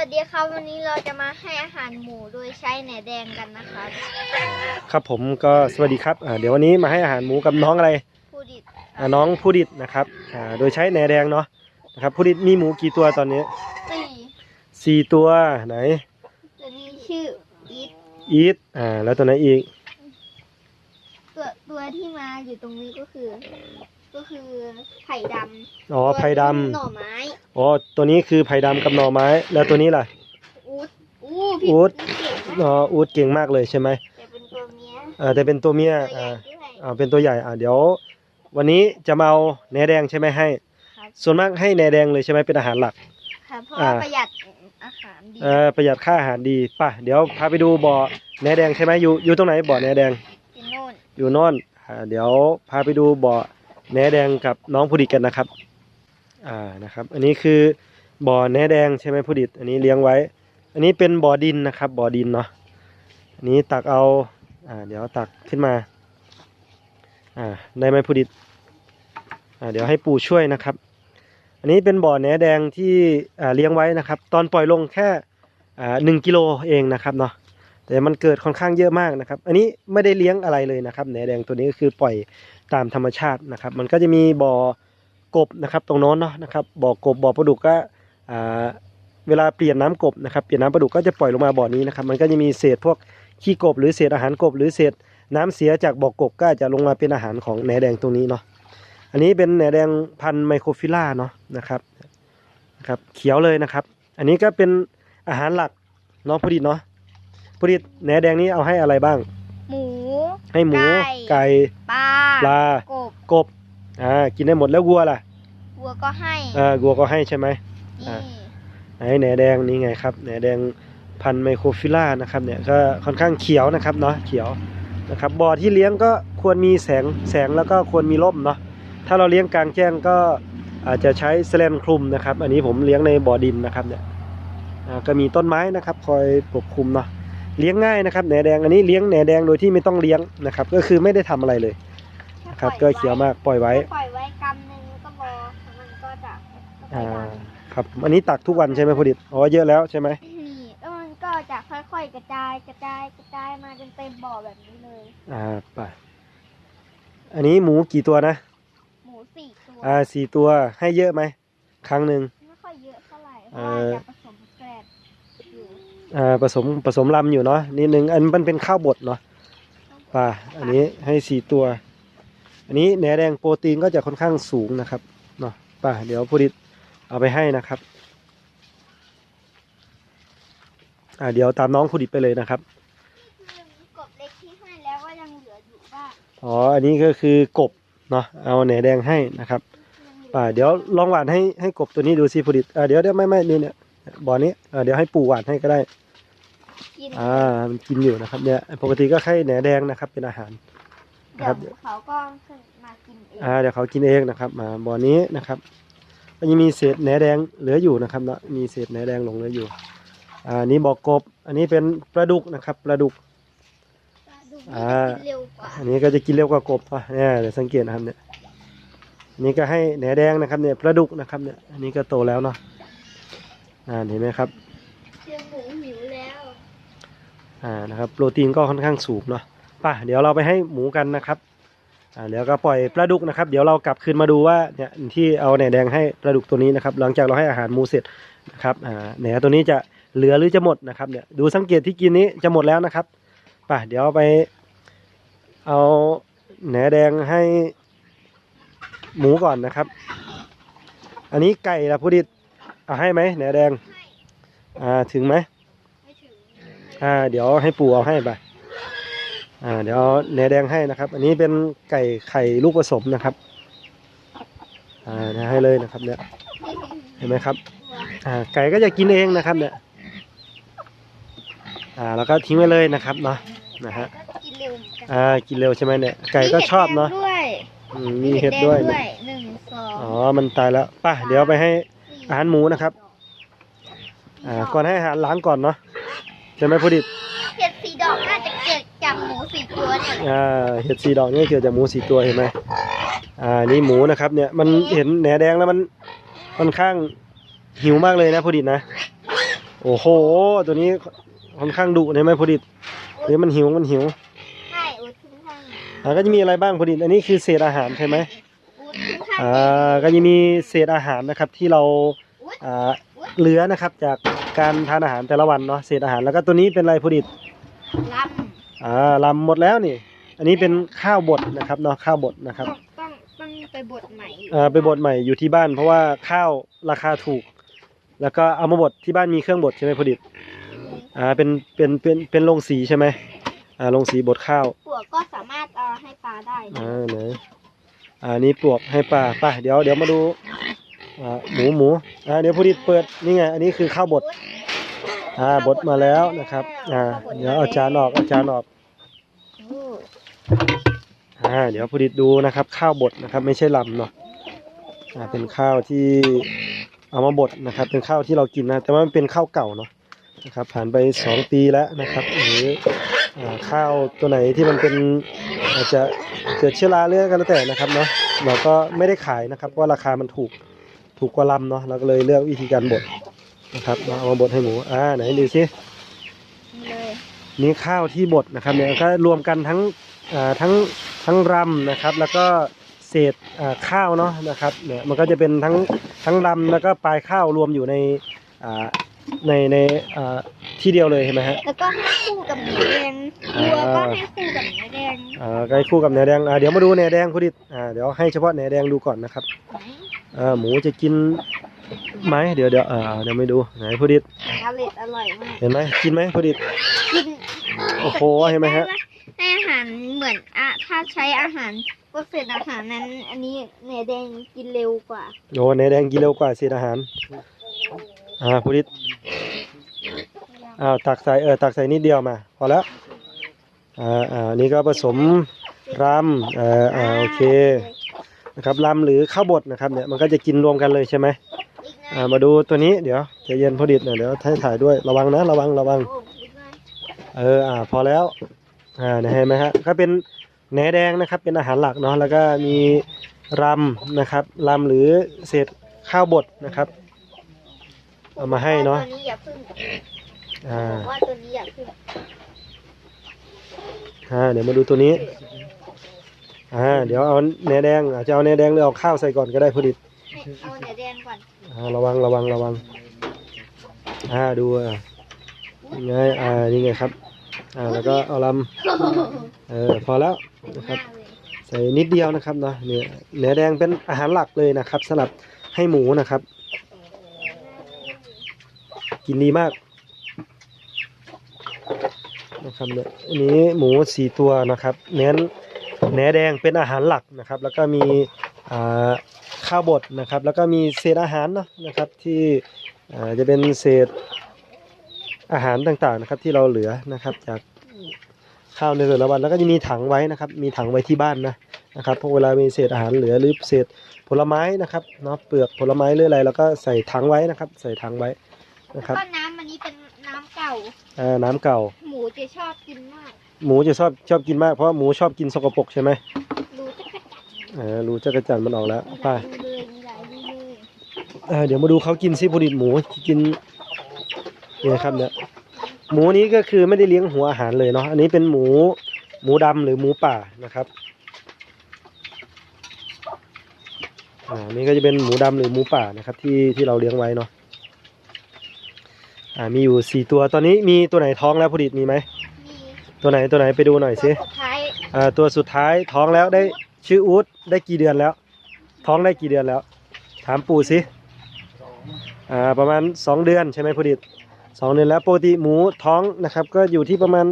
วัสดีครับวันนี้เราจะมาให้อาหารหมูโดยใช้แหนแดงกันนะครับครับผมก็สวัสดีครับอ่าเดี๋ยววันนี้มาให้อาหารหมูกับน้องอะไรผู้ดิดอ่าน้องผู้ดิดนะครับอ่าโดยใช้แหนแดงเนาะนะครับผู้ดิดมีหมูกี่ตัวตอนนี้สี่สี่ตัวไหนตัวนี้ชื่ออีทอีทอ่าแล้วตัวไหนอีกตัวตัวที่มาอยู่ตรงนี้ก็คือ ก็คือไผ่ดำอ๋อตัวไผ่ดที่หน่อไม้ำอ๋อตัวนี้คือไผ่ดำกับหน่อไม้ แล้วตัวนี้ล่ะอูดอู้พี่อูฐพี่เก่งอ๋อมากอูดเก่งมากเลยใช่ไหมแต่เป็นตัวเมียอ่าแต่เป็นตัวเมียตัวใหญ่อ่าด้วยอ่าเป็นตัวใหญ่อ่าเดี๋ยว วันนี้จะมาเอาแหนแดงใช่ไหมให้ครับส่วนมากให้แหนแดงเลยใช่ไหมเป็นอาหารหลักครับเพราะอ่าว่าประหยัดอาหารดีเออประหยัดค่าอาหารดีป่ะเดี๋ยวพาไปดูบ่อแหนแดงใช่ไหมอยู่อยู่ตรงไหนบ่อแหนแดงกินโน่นอยู่โนอนอ่าเดี๋ยวพาไปดูบ่อ แหนแดงกับน้องผู้ดิดกันนะครับ อ่านะครับ อันนี้คือบ่อแหนแดงใช่ไหมผู้ดิดอันนี้เลี้ยงไว้ อันนี้เป็นบ่อดินนะครับ บ่อดินเนาะอันนี้ตักเอาอ่าเดี๋ยวตักขึ้นมาอ่าได้ไหมผู้ดิดอ่าเดี๋ยวให้ปู่ช่วยนะครับ อันนี้เป็นบ่อแหนแดงที่อ่าเลี้ยงไว้นะครับ ตอนปล่อยลงแค่อ่าหนึ่งกิโลเองนะครับเนาะ แต่มันเกิดค่อนข้างเยอะมากนะครับ อันนี้ไม่ได้เลี้ยงอะไรเลยนะครับแหนแดงตัวนี้ก็คือปล่อยตามธรรมชาตินะครับ มันก็จะมีบ่อกบนะครับตรงโน้นเนาะนะครับบ่อกบบ่อปลาดุกก็อ่าเวลาเปลี่ยนน้ำกบนะครับเปลี่ยนน้ำปลาดุกก็จะปล่อยลงมาบ่อนี้นะครับ มันก็จะมีเศษพวกขี้กบ หรือเศษอาหารกบ หรือเศษน้ำเสียจากบ่อกบก็จะลงมาเป็นอาหารของแหนแดงตรงนี้เนาะอันนี้เป็นแหนแดงพันไมโครฟิล่าเนาะนะครับนะครับเขียวเลยนะครับ อันนี้ก็เป็นอาหารหลักเนาะพอดีเนาะ ผลิตแหนแดงนี้เอาให้อะไรบ้าง หมู ให้หมูไก่ไก่ ปลา ปลา กบ กบ อ่า กินได้หมดแล้ววัวล่ะ วัวก็ให้ อ่า วัวก็ให้ใช่ไหมนี่อ่าไหนแหนแดงนี่ไงครับ แหนแดงพันธุ์ไมโครฟิล่านะครับเนี่ยก็ค่อนข้างเขียวนะครับเนาะ เขียวนะครับบ่อที่เลี้ยงก็ควรมีแสงแสงแล้วก็ควรมีร่มเนาะถ้าเราเลี้ยงกลางแจ้งก็อาจจะใช้แสแลนคลุมนะครับ อันนี้ผมเลี้ยงในบ่อดินนะครับเนี่ยอ่าก็มีต้นไม้นะครับ คอยปกคลุมเนาะ เลี้ยงง่ายนะครับแหนแดงอันนี้เลี้ยงแหนแดงโดยที่ไม่ต้องเลี้ยงนะครับ ก็คือไม่ได้ทำอะไรเลยนะครับก็เขียวมากปล่อยไว้ปล่อยไว้กำหนึ่งก็พอมันก็จะค่อยอ่าๆดังครับอันนี้ตักทุกวันใช่ไหมพอดิตอ๋อเยอะแล้วใช่ไหมนี่แล้วมันก็จะค่อยๆกระจายกระจายกระจายมาจนเต็มบ่อแบบนี้เลยอ่าไปอันนี้หมูกี่ตัวนะหมูสี่ตัวอ่าสี่ตัวให้เยอะไหมครั้งหนึ่งไม่ค่อยเยอะเท่าไหร่เพเอ่ราะว่า อ จะผสมแกรด อยู่อ่าผสมผสมลำอยู่เนาะนิดนึงอันมันเป็นข้าวบดเนาะป่าอันนี้ให้สี่ตัว อันนี้แหนแดงโปรตีนก็จะค่อนข้างสูงนะครับเนาะป่าเดี๋ยวพอดิตเอาไปให้นะครับอ่าเดี๋ยวตามน้องพอดิตไปเลยนะครับคือกบเล็กที่ให้แล้วก็ยังเหลืออยู่บ้างอ๋ออันนี้ก็คือกบเนาะเอาแหนแดงให้นะครับยังเหลือป่าเดี๋ยวลองหวานให้ให้กบตัวนี้ดูสิผลิตอ่าเดี๋ยวเดี๋ยวไม่ไม่นี่เนี่ยบ่อนี้อ่าเดี๋ยวให้ปู่หวานให้ก็ได้ กินอ่ามันกินอยู่นะครับ เนี่ยปกติก็ให้แหนแดงนะครับ เป็นอาหาร เดี๋ยวเขาก็ขึ้นมากินเองอ่าเดี๋ยวเขากินเองนะครับ มาบ่อนี้นะครับก็ยังมีเศษแหนแดงเหลืออยู่นะครับเนาะมีเศษแหนแดงหลงเหลืออยู่ อ่านี่บ่อกบ อันนี้เป็นปลาดุกนะครับปลาดุก ดูอ่ากินเร็วกว่าอันนี้ก็จะกินเร็วกว่ากบอะเนี่ยเดี๋ยวสังเกตนะครับเนี่ยอันนี้ก็ให้แหนแดงนะครับเนี่ยปลาดุกนะครับเนี่ยอันนี้ก็โตแล้วเนาะอ่าเห็นไหมครับ เชื่อหมูหิวแล้ว อ่านะครับโปรตีนก็ค่อนข้างสูงเนาะป่ะเดี๋ยวเราไปให้หมูกันนะครับอ่าเดี๋ยวก็ปล่อยปลาดุกนะครับ เดี๋ยวเรากลับคืนมาดูว่าเนี่ยที่เอาแหนแดงให้ปลาดุกตัวนี้นะครับ หลังจากเราให้อาหารหมูเสร็จนะครับอ่าแหนตัวนี้จะเหลือหรือจะหมดนะครับเนี่ยดูสังเกตที่กินนี้จะหมดแล้วนะครับป่ะเดี๋ยวไปเอาแหนแดงให้หมูก่อนนะครับ อันนี้ไก่ละพุดิตเอาให้ไหมแหนแดงอ่าถึงไหม อ่า เดี๋ยวให้ปู่เอาให้ไปอ่า เดี๋ยวเอาแหนแดงให้นะครับ อันนี้เป็นไก่ไข่ลูกผสมนะครับ อ่าเนี่ยให้เลยนะครับเนี่ย เห็นไหมครับ อ่า ไก่ก็จะกินเองนะครับ เนี่ย อ่า แล้วก็ทิ้งไว้เลยนะครับเนาะ นะฮะก็กินเร็วเหมือนกันอ่า กินเร็วใช่ไหมเนี่ย ไก่ก็ชอบเนาะมีห็ดแดงด้วยอืมมีเห็ดด้วยมีเนี่ยหนึ่งสองอ๋อ มันตายแล้วป่ะ เดี๋ยวไปให้สี่อาหารหมูนะครับ อ่า ก่อนให้อาหารล้างก่อนเนาะ ใช่ไหมพุดิตเห็ดสีดอกน่าจะเกิดจากหมูสี่ตัวเนี่ยอ่าเห็ดสีดอกนี่เกิดจากหมูสีตัวเห็นไหมอ่านี่หมูนะครับเนี่ยมันเห็นแหนแดงแล้วมันค่อนข้างหิวมากเลยนะพอดีนะ โอ้โห ตัวนี้ค่อนข้างดุใช่ไหมพอดิตหรือมันหิวมันหิวใช่อุดขึ้นข้างอ่าก็จะมีอะไรบ้างพอดิตอันนี้คือเศษอาหารใช่ไหมอุดขึ้นข้างอ่าก็จะมีเศษอาหารนะครับที่เราอ่า เหลือนะครับจากการทานอาหารแต่ละวันเนาะเศษอาหารแล้วก็ตัวนี้เป็นอะไรพอดิตลอ่าลำหมดแล้วนี่ อันนี้เป็นข้าวบดนะครับเนาะข้าวบดนะำครับต้องต้องต้องไปบดใหม่อีกอ่าไปบดใหม่อยู่ที่บ้าน เพราะว่าข้าวราคาถูก แล้วก็เอามาบดที่บ้านมีเครื่องบดใช่ไหมพอดิตอ่าเป็นเป็นเป็นเป็นโรงสีใช่ไหมอ่าโรงสีบดข้าวปลวกก็สามารถเอาให้ปลาได้นะอ่าไหนอ่านี่ปลวกให้ปลาไป่ะเดี๋ยวเดี๋ยวมาดู อ่าหมูหมูอ่าเดี๋ยวพอดิตเปิดนี่ไงอันนี้คือข้าวบดอ่าบดมาแล้วนะครับอ่าเดี๋ยวเอาจานออกเอาจานออกอ่าเดี๋ยวพอดิตดูนะครับ ข้าวบดนะครับ ไม่ใช่ลำเนาะอ่าเป็นข้าวที่เอามาบดนะครับ เป็นข้าวที่เรากินนะ แต่ว่ามันเป็นข้าวเก่าเนาะนะครับ ผ่านไปสองปีแล้วนะครับหรือข้าวตัวไหนที่มันเป็นอาจจะเกิดเชื้อราเรื่องกันแล้วแต่นะครับเนาะเราก็ไม่ได้ขายนะครับเพราะว่าราคามันถูก ถูกกว่าลำเนาะเราก็เลยเลือกวิธีการบดนะครับมาเอามาบดให้หมูอ่าไหนดูสิเลยนี่ข้าวที่บดนะครับเนี่ยก็รวมกันทั้งอ่าทั้งทั้งรำนะครับ แล้วก็เศษอ่าข้าวเนาะนะครับเนี่ยมันก็จะเป็นทั้งทั้งรำแล้วก็ปลายข้าวรวมอยู่ในอ่าในในอ่าที่เดียวเลยเห็นไหมฮะแล้วก็ให้คู่กับเนื้อแดงอ่าวัวก็ให้คู่กับเนื้อแดงอ่าใกล้คู่กับเนื้อแดงอ่าเดี๋ยวมาดูเนื้อแดงคุณดิษอ่าเดี๋ยวให้เฉพาะเนื้อแดงดูก่อนนะครับไหนอ่าหมูจะกินไหมเดี๋ยวเดี๋ยวอ่าเดี๋ยวไม่ดูไหนคุณดิษอร่อยอร่อยมากเห็นไหมกินไหมคุณดิษกินโอ้โหเห็นไหมฮะให้อาหารเหมือนอะถ้าใช้อาหารพวกเศษอาหารนั้น อันนี้เนื้อแดงกินเร็วกว่าโอ้เนื้อแดงกินเร็วกว่าเศษอาหารอ่าคุณดิษอ้าวตักใส่เออตักใส่นิดเดียวมาพอแล้วอ่าอ่านี่ก็ผสมรำเอ่ออ่าโอเค นะครับรำหรือข้าวบดนะครับเนี่ยมันก็จะกินรวมกันเลยใช่ไหมอีกหน่อ่าอยมาดูตัวนี้เดี๋ยวใจะเย็นพอดิดหน่อยเดี๋ยวให้ถ่ายด้วยระวังนะระวังระวังโอ้อีกหน่อยเอออ่าพอแล้วอ่าเนี่ยเห็นไหมฮะก็เป็นแหนแดงนะครับเป็นอาหารหลักเนาะแล้วก็มีรำนะครับรำหรือเศษข้าวบดนะครับ เอามาให้เนาะตัวนี้อย่าพึ่งอ่าบอกว่าตัวนี้อย่าพึ่งอ่าเดี๋ยวมาดูตัวนี้ อ่าเดี๋ยวเอาเนื้อแดงอาจจะเอาเนื้อแดงหรือเอาข้าวใส่ก่อนก็ได้พอดีให้เอาเนื้อแดงก่อนอ่าระวังระวังระวังอ่าดูอะยังไงอ่านี่ไงครับ อ่าแล้วก็เอาลำเออพอแล้วนะครับหน้าเลยใส่นิดเดียวนะครับเนาะเนี่ยเนื้อแดงเป็นอาหารหลักเลยนะครับสำหรับให้หมูนะครับ กินดีมากนะครับเนี่ยอันนี้หมูสี่ตัวนะครับ เน้น เนื้อแดงเป็นอาหารหลักนะครับ แล้วก็มีอ่าข้าวบดนะครับ แล้วก็มีเศษอาหารเนาะนะครับที่อ่าจะเป็นเศษอาหารต่างๆนะครับที่เราเหลือนะครับจากข้าวในแต่ละวันแล้วก็จะมีถังไว้นะครับ มีถังไว้ที่บ้านนะนะครับเพราะเวลามีเศษอาหารเหลือหรือเศษผลไม้นะครับเนาะเปลือกผลไม้หรืออะไรเราก็ใส่ถังไว้นะครับ ใส่ถังไว้นะครับก็น้ำอันนี้เป็นน้ำเก่าอ่าน้ำเก่า หมูจะชอบกินมาก หมูจะชอบชอบกินมากเพราะว่าหมูชอบกินสกปรกใช่ไหมดูจะกระจัดอ่ารู้จักรจันทร์มันออกแล้วมีหไปลายรูเลยมีหลายรูเลยเอ่อเดี๋ยวมาดูเขากินซิผลิตหมูกินเนี่ยครับเนี่ยหมูนี้ก็คือไม่ได้เลี้ยงหัวอาหารเลยเนาะอันนี้เป็นหมูหมูดำหรือหมูป่านะครับอ่านี่ก็จะเป็นหมูดำหรือหมูป่านะครับ ที่ที่เราเลี้ยงไว้เนาะอ่ามีอยู่สี่ตัวตอนนี้มีตัวไหนท้องแล้วผลิตมีไหมมี ตัวไหนตัวไหนไปดูหน่อยสิตัวสุดท้ายอ่าตัวสุดท้ายท้องแล้วได้ชื่ออูดได้กี่เดือนแล้ว ท้องได้กี่เดือนแล้ว ถามปู่สิอ่าประมาณสองเดือนใช่ไหมพุดิตสองเดือนแล้วปกติหมูท้องนะครับ ก็อยู่ที่ประมาณ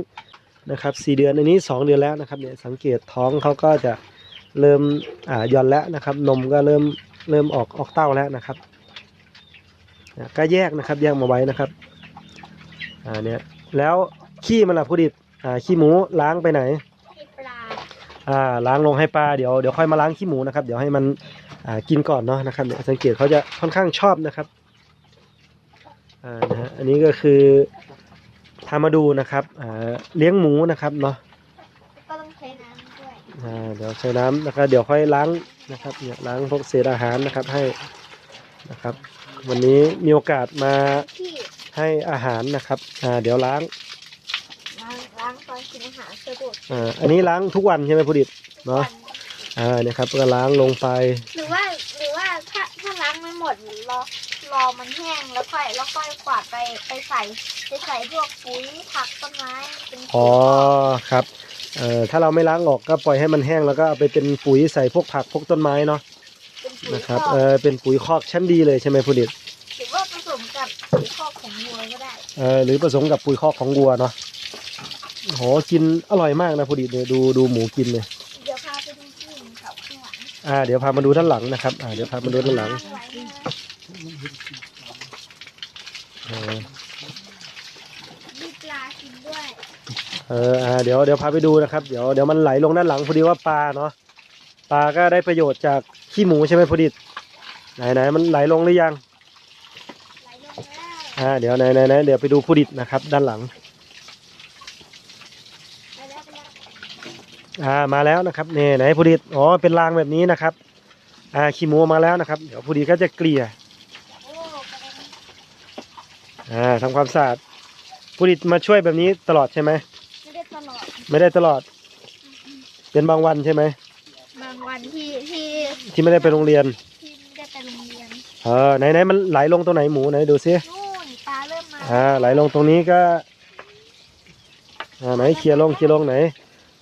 นะครับสี่เดือนอันนี้สองเดือนแล้วนะครับเนี่ยสังเกตท้องเขาก็จะเริ่มอ่าหย่อนแล้วนะครับ นมก็เริ่มเริ่มออกออกเต้าแล้วนะครับอ่าก็แยกนะครับแยกมาไว้นะครับอ่าเนี่ยแล้วขี้มันล่ะพุดิต อ่าขี้หมูล้างไปไหน ให้ปลาอ่าล้างลงให้ปลาเดี๋ยวเดี๋ยวค่อยมาล้างขี้หมูนะครับ เดี๋ยวให้มันอ่ากินก่อนเนาะนะครับเนี่ยสังเกตเขาจะค่อนข้างชอบนะครับอ่านะฮะอันนี้ก็คือทามาดูนะครับอ่าเลี้ยงหมูนะครับเนาะก็ต้องใช้น้ำด้วยอ่าเดี๋ยวใช้น้ำนะครับเดี๋ยวค่อยล้างนะครับเนี่ยล้างพวกเศษอาหารนะครับให้นะครับ วันนี้มีโอกาสมาที่หให้อาหารนะครับอ่าเดี๋ยวล้างล้างล้างตอนกินอาหารสะดวก อ่าอันนี้ล้างทุกวันใช่ไหมผู้ดิตเนาะอ่าเนี่ยครับก็ล้างลงไป หรือว่าหรือว่าถ้าถ้าล้างไม่หมดรอรอมันแห้งแล้วค่อยแล้วค่อยกวาดไปไปใส่ไปใส่พวกปุ๋ยผักต้นไม้เป็นปุ๋ยอ๋อครับเอ่อถ้าเราไม่ล้างออกก็ปล่อยให้มันแห้งแล้วก็เอาไปเป็นปุ๋ยใส่พวกผักพวกต้นไม้เนาะเป็นปุ๋ยนะครับคอกเออเป็นปุ๋ยคอกชั้นดีเลยใช่ไหมผู้ดิตหรือว่าผสมกับปุ๋ยคอกของวัวก็ได้เออหรือผสมกับปุ๋ยคอกของวัวเนาะ โหกินอร่อยมากนะผู้ดิตเนี่ยดูดูหมูกินเลยเดี๋ยวพาไปดูที่เขาข้างหลังอ่าเดี๋ยวพามาดูด้านหลังนะครับอ่าเดี๋ยวพามาดูด้านหลังไว้นะเออมีปลากินด้วยเอออ่าเดี๋ยวเดี๋ยวพาไปดูนะครับเดี๋ยวเดี๋ยวมันไหลลงด้านหลังพอดีว่าปลาเนาะปลาก็ได้ประโยชน์จากขี้หมูใช่ไหมพอดีไหนไหนมันไหลลงหรือยังไหลลงแล้วอ่าเดี๋ยวไหนไหนไหนเดี๋ยวไปดูผู้ดิตนะครับ ด้านหลัง ไปแล้วไปแล้ว อ่ามาแล้วนะครับเนี่ยไหนผู้ดิตอ๋อเป็นรางแบบนี้นะครับ อ่าขี้หมูมาแล้วนะครับ เดี๋ยวผู้ดิตก็จะเกลี่ยโอ้กระเด็นอ่าทำความสะอาดผู้ดิตมาช่วยแบบนี้ตลอดใช่ไหมไม่ได้ตลอด ไม่ได้ตลอด เป็นบางวันใช่ไหมบางวันที่ที่ที่ไม่ได้ไปโรงเรียนที่ไม่ได้ไปโรงเรียนเออไหนไหนมันไหลลงตรงไหนหมูไหนดูซินู่นปลาเริ่มมาอ่าไหลลงตรงนี้ก็อ่าไหนเคลียร์ลงเคลียร์ลงไหน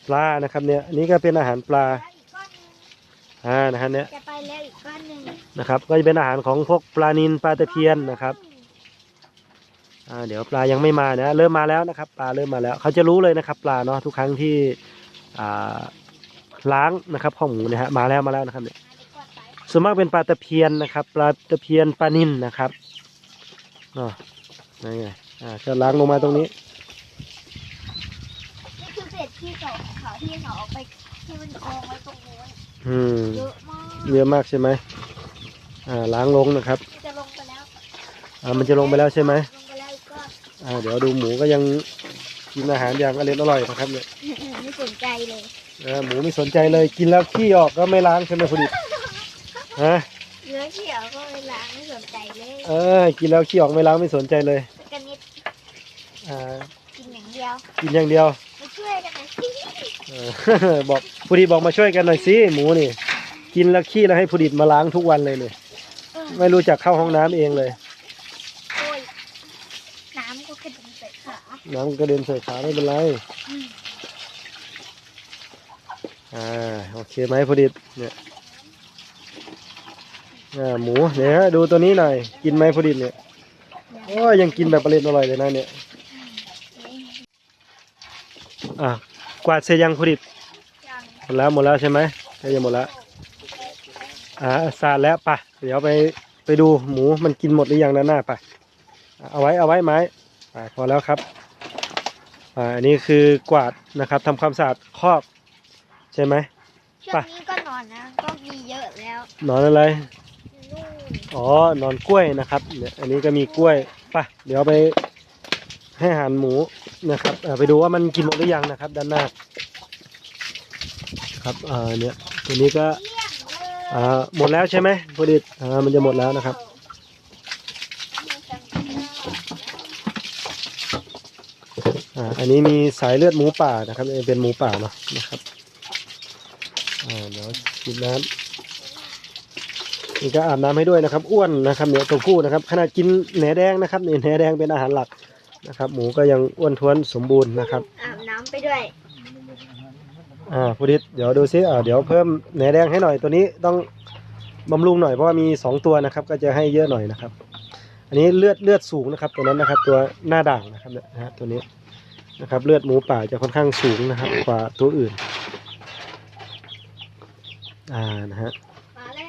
ปลานะครับเนี่ยอันนี้ก็เป็นอาหารปลาแล้วอีกก้อนหนึงอ่านะฮะเนี่ยจะไปแล้วอีกก้อนหนึ่งนะครับ ก็จะเป็นอาหารของพวกปลานินปลาตะเพียนนะครับอ่าเดี๋ยวปลายังไม่มานะเริ่มมาแล้วนะครับ ปลาเริ่มมาแล้ว เขาจะรู้เลยนะครับ ปลาเนาะทุกครั้งที่อ่าล้างนะครับข้าวหมูนะฮะมาแล้วมาแล้วนะครับเนี่ยมาเดี๋ยวก่อนไปส่วนมากเป็นปลาตะเพียนนะครับ ปลาตะเพียนปลานินนะครับอ๋อนี่ไงอ่าก็ล้างลงมาตรงนี้นี่คือเศษ ที่เขาเขาที่เขาเอาไปที่มันกองไว้ตรงนู้นอืมเยอะมากเยอะมากใช่ไหมอ่าล้างลงนะครับมันจะลงไปแล้วอ่ามันจะลงไปแล้วใช่ไหมลงไปแล้วอีกก้อนอ่าเดี๋ยวดูหมูก็ยังกินอาหารอย่างอร่อยอร่อยนะครับเนี่ยไม่สนใจเลยเออหมูไม่สนใจเลยกินแล้วขี้ออกก็ไม่ล้างใช่ไหมคุณดิฮะเนื้อเขียวก็ไม่ล้างไม่สนใจเลยเออกินแล้วขี้ออกไม่ล้างไม่สนใจเลยสกันนิดอ่ากินอย่างเดียวกินอย่างเดียว บอกผู้ดีบอกมาช่วยกันหน่อยสิหมูนี่ กินแล้วขี้แล้วให้ผู้ดิมาล้างทุกวันเลยเนี่ยเออไม่รู้จักเข้าห้องน้ำเองเลย โอ้ยน้ำก็กระเด็นใส่ขาน้ำกระเด็นใส่ขาไม่เป็นไร อืมอ่าโอเคไหมผู้ดิเนี่ยอ่าหมูเนี่ยฮะดูตัวนี้หน่อยกินไหมผู้ดิเนี่ยโอ้ยยังกินแบบอร่อยอร่อยเลยนะเนี่ยอะ กวาดเสร็จยังผู้ดิยังหมดแล้วหมดแล้วใช่ไหมใช่จะหมดแล้วอ่าสะอาดแล้วไปะเดี๋ยวไปไปดูหมูมันกินหมดหรือยังด้านหน้าไปอะเอาไว้เอาไว้ไม้ไปพอแล้วครับอ่าอันนี้คือกวาดนะครับทำความสะอาดคอกใช่ไหมช่วไปงนี้ก็นอนนะก็มีเยอะแล้วนอนอะไรนู่นอ๋อนอนกล้วยนะครับเนี่ยอันนี้ก็มีกล้วยไปะเดี๋ยวไป ให้อาหารหมูนะครับไปดูว่ามันกินหมดหรือยังนะครับ ด้านหน้าครับอ่าเนี่ยตัวนี้ก็อ่าหมดแล้วใช่ไหมพอดีอ่ามันจะหมดแล้วนะครับอ่าอันนี้มีสายเลือดหมูป่านะครับ เป็นหมูป่าเนาะนะครับอ่าเดี๋ยวกินน้ำนี่ก็อาบน้ำให้ด้วยนะครับ อ้วนนะครับเนี่ยตัวผู้นะครับ ขนาดกินแหนแดงนะครับเนี่ยแหนแดงเป็นอาหารหลัก นะครับ หมูก็ยังอ้วนท้วนสมบูรณ์นะครับอาบน้ำไปด้วย อ่าพุดิษเดี๋ยวดูซิอ่าเดี๋ยวเพิ่มแหนแดงให้หน่อยตัวนี้ต้องบำรุงหน่อยเพราะว่ามีสองตัวนะครับ ก็จะให้เยอะหน่อยนะครับ อันนี้เลือดเลือดสูงนะครับ ตัวนั้นนะครับ ตัวหน้าด่างนะครับเนี่ยนะฮะตัวนี้นะครับ เลือดหมูป่าจะค่อนข้างสูงนะครับ กว่าตัวอื่น อ่านะฮะมาแล้ว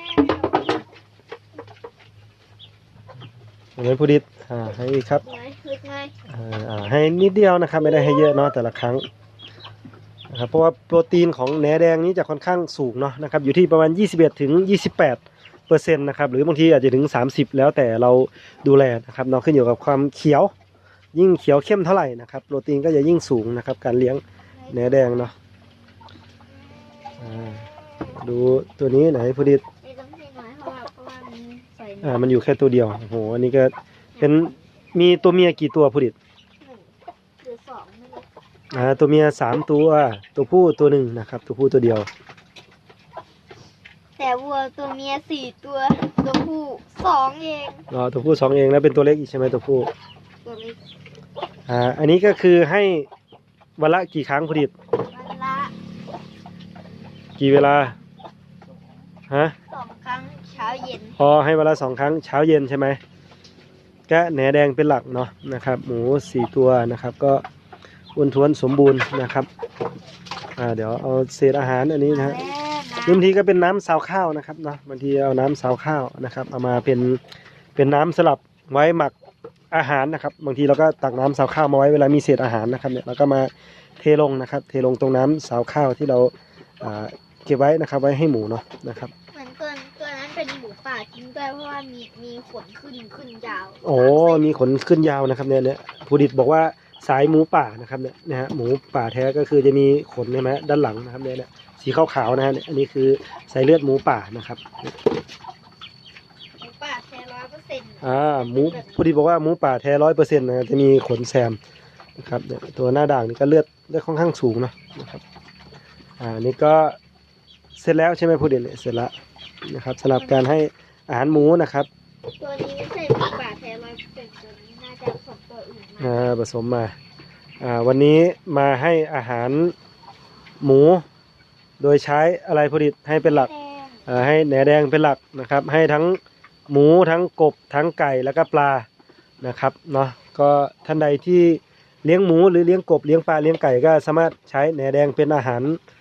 อย่างนั้นพุดิษอ่าให้อีกครับ ไงลึกไงอ่าอ่าให้นิดเดียวนะครับ ไม่ได้ให้เยอะเนาะแต่ละครั้งนะครับเพราะว่าโปรตีนของแหนแดงนี้จะค่อนข้างสูงเนาะนะครับอยู่ที่ประมาณ 21ถึง28เปอร์เซ็นต์นะครับหรือบางทีอาจจะถึง 30 แล้วแต่เราดูแลนะครับเนาะขึ้นอยู่กับความเขียว ยิ่งเขียวเข้มเท่าไหร่นะครับโปรตีนก็จะยิ่งสูงนะครับ การเลี้ยงแหนแดงเนาะอ่าดูตัวนี้ไหนพุดิษไม่ต้องให้น้อยเพราะว่าเพราะว่ามันใส่อ่ามันอยู่แค่ตัวเดียวโอ้โหอันนี้ก็เป็น มีตัวเมียกี่ตัวผู้ดิตหนึ่งหรือสองไม่รู้อ่าตัวเมียสามตัว ตัวผู้ตัวหนึ่งนะครับ ตัวผู้ตัวเดียว แต่วัวตัวเมียสี่ตัว ตัวผู้สองเอง อ๋อตัวผู้สองเองแล้วเป็นตัวเล็กอีกใช่ไหมตัวผู้ ตัวเล็กอ่า อันนี้ก็คือให้วันละกี่ครั้งผู้ดิต วันละกี่เวลา ฮะ สองครั้งเช้าเย็น พอให้วันละสองครั้งเช้าเย็นใช่ไหม ก็แหนแดงเป็นหลักเนาะนะครับ หมูสี่ตัวนะครับ ก็อ้วนท้วนสมบูรณ์นะครับอ่าเดี๋ยวเอาเศษอาหารอันนี้นะฮะบางทีก็เป็นน้ำซาวข้าวนะครับเนาะบางทีเอาน้ำซาวข้าวนะครับ เอามาเป็นเป็นน้ำสลับไว้หมักอาหารนะครับ บางทีเราก็ตักน้ำซาวข้าวมาไว้เวลามีเศษอาหารนะครับเนี่ยเราก็มาเทลงนะครับ เทลงตรงน้ำซาวข้าวที่เราเก็บไว้นะครับ ไว้ให้หมูเนาะนะครับ เป็นหมูป่าจริงด้วยเพราะว่ามีมีขนขึ้นขึ้นยาวโอ้มีขนขึ้นยาวนะครับเนี่ยเนี่ยผู้ดิตบอกว่าสายหมูป่านะครับเนี่ยนะฮะหมูป่าแท้ก็คือจะมีขนใช่ไหมด้านหลังนะครับเนี่ยเนี่ยสีขาวๆนะฮะเนี่ยอันนี้คือสายเลือดหมูป่านะครับหมูป่าแท้ร้อยเปอร์เซ็นต์อ่าหมูผู้ดิตบอกว่าหมูป่าแท้ร้อยเปอร์เซ็นต์นะจะมีขนแซมนะครับเนี่ยตัวหน้าด่างนี่ก็เลือดเลือดค่อนข้างสูงเนาะนะครับอ่านี่ก็ เสร็จแล้วใช่ไหมผู้ดิตเนี่ยเสร็จแล้วนะครับสำหรับการให้อาหารหมูนะครับตัวนี้ไม่ใช่หมูป่าแท้ร้อยเปอร์เซ็นต์ตัวนี้น่าจะผสมตัวอื่นมาอ่าผสมมาอ่าวันนี้มาให้อาหารหมู โดยใช้อะไรผลิตให้เป็นหลัก แดงอ่าให้แหนแดงเป็นหลักนะครับ ให้ทั้งหมูทั้งกบทั้งไก่แล้วก็ปลานะครับเนาะก็ท่านใดที่เลี้ยงหมูหรือเลี้ยงกบเลี้ยงปลาเลี้ยงไก่ก็สามารถใช้แหนแดงเป็นอาหารอ่า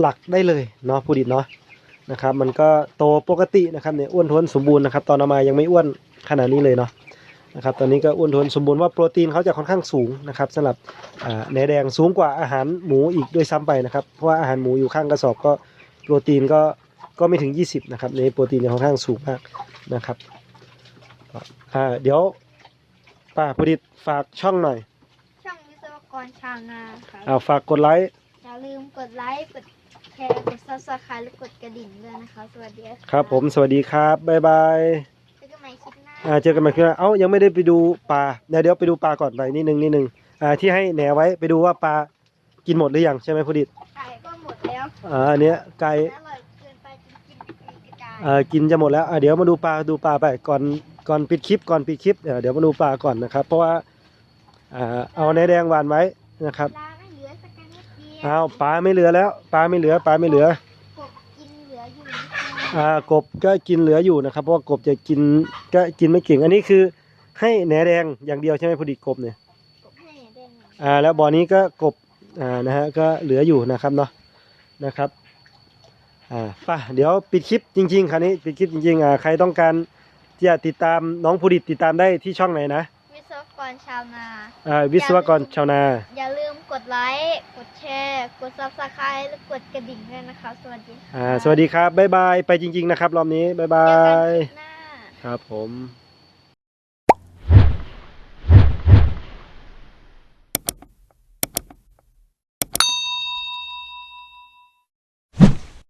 หลักได้เลยเนาะผู้ดิตเนาะนะครับ มันก็โตปกตินะครับเนี่ยอ้วนท้วนสมบูรณ์นะครับ ตอนเอามายังไม่อ้วนขนาดนี้เลยเนาะนะครับตอนนี้ก็อ้วนท้วนสมบูรณ์ว่าโปรตีนเขาจะค่อนข้างสูงนะครับสำหรับอ่าแหนแดงสูงกว่าอาหารหมูอีกด้วยซ้ำไปนะครับเพราะว่าอาหารหมูอยู่ข้างกระสอบก็โปรตีนก็ก็ไม่ถึง 20นะครับในโปรตีนจะค่อนข้างสูงมากนะครับอ่าเดี๋ยวป้าผลิตฝากช่องหน่อยช่องวิศวกรชาวนาครับอ่าฝากกดไลค์อย่า ลืมกดไลค์ กดแชร์ กดซับสไครต์และกดกระดิ่งด้วยนะคะ สวัสดีค่ะครับผมสวัสดีครับบ๊ายบายเจอกันใหม่คลิปหน้า อ่าเจอกันใหม่คลิปหน้าเอ้ายังไม่ได้ไปดูปลาเดี๋ยวเดี๋ยวไปดูปลาก่อนไปนิดนึงนิดนึงอ่าที่ให้แหนไว้ไปดูว่าปลากินหมดหรือยังใช่ไหมผลิตไก่ก็หมดแล้วอ่าอันเนี้ยไก่อร่อยเกินไปจนกินมีกระจายเอ่อกินจะหมดแล้วอะเดี๋ยวมาดูปลาดูปลาไปก่อนก่อนปิดคลิปก่อนปิดคลิปเดี๋ยวเดี๋ยวมาดูปลาก่อนนะครับ เพราะว่าอ่าเอาในแดงหวานไว้นะครับปลา เดียวเอาปลาไม่เหลือแล้ว ปลาไม่เหลือ ปลาไม่เหลือ กบกินเหลืออยู่นิดนึงอ่ากบก็กินเหลืออยู่นะครับ เพราะว่ากบจะกินก็กินไม่เก่ง อันนี้คือให้แหนแดงอย่างเดียวใช่ไหมพอดีกบเนี่ย กบให้ได้ไงอ่าแล้วบ่อนี้ก็กบอ่านะฮะก็เหลืออยู่นะครับเนาะนะครับอ่าป่ะเดี๋ยวปิดคลิปจริงๆคราวนี้ปิดคลิปจริงๆอ่าใครต้องการที่จะติดตามน้องผู้ดิตติดตามได้ที่ช่องไหนนะวิศว กรชาวนาอ่าวิศวกรชาวนา อย่าลืมกดไลค์กดแชร์ กดซับสไครต์และกดกระดิ่งด้วยนะคะ สวัสดีค่ะอ่าสวัสดีครับบ๊ายบายไปจริง ๆ นะครับ รอบนี้บ๊ายบาเจอกันยคลิปหน้า ครับผม